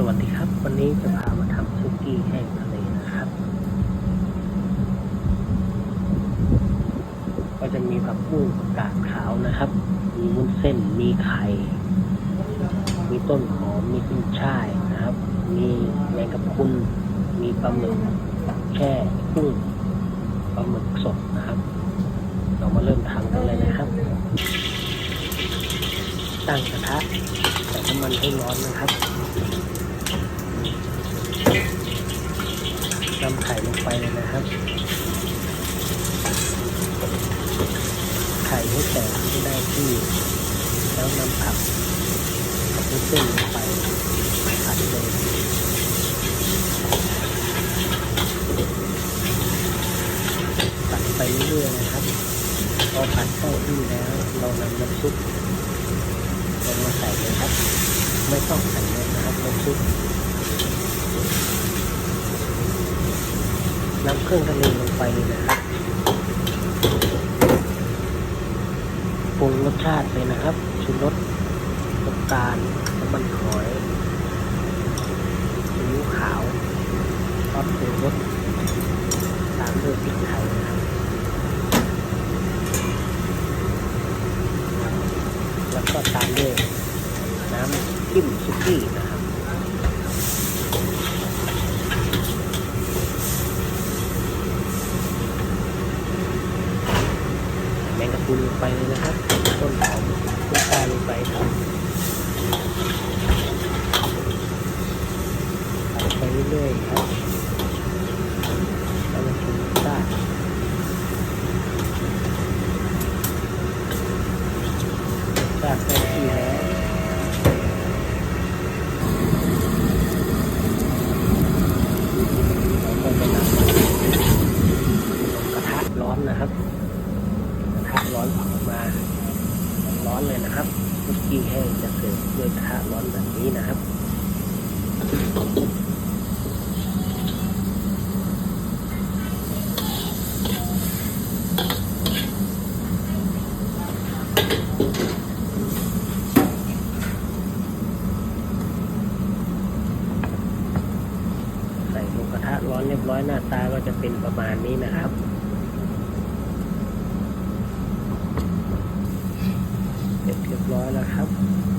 สวัสดีครับ วันนี้จะพามาทำคุกกี้แห้งทะเลนะครับ ก็จะมีผักบุ้งกาดขาวนะครับ มีวุ้นเส้น มีไข่ มีต้นหอม มีขึ้นช่ายนะครับ มีแมงกะพรุน มีปลาหมึกแช่กุ้งปลาหมึกสดนะครับ เรามาเริ่มทำกันเลยนะครับ ตั้งกระทะใส่น้ำมันให้ร้อนนะครับนำ ไข่ไปเลยนะครับ ไข่ให้แตกให้ได้ที่ แล้วนำผักกับวุ้นเส้นลงไปผัดเลยผัดไปเรื่อยๆนะครับ พอผัดเข้าที่แล้ว เรานำน้ำซุปลงมาใส่เลยครับ ไม่ต้องใส่เยนะครับน้ำซุป น้ำเครื่องทะเลลงไปเลยนะครับปรุงรสชาติเลยนะครับชูรสน้ำตาลน้ำมันหอยซีอิ๊วขาวซอสปรุงรสตามด้วยพริกไทยนะครับแล้วก็ตามด้วยน้ำจิ้มซุกี้นะ ตะกะพรุลงไปเลยนะครับ ต้นหอมต้นตาลงไปครับไปเรื่อยๆครับแล้วถึงรสชาตาไปที่แล้วเราก็จะนำมาลงกระทะร้อนนะครับ กระทะร้อนเผามาร้ อนเลยนะครับคุกกี้แห้งจะเสิร์ฟด้วยกระทะร้อนแบบนี้นะครับใส่ลงกระทะร้อนเรียบร้อยหน้าตาก็จะเป็นประมาณนี้นะครับ เสร็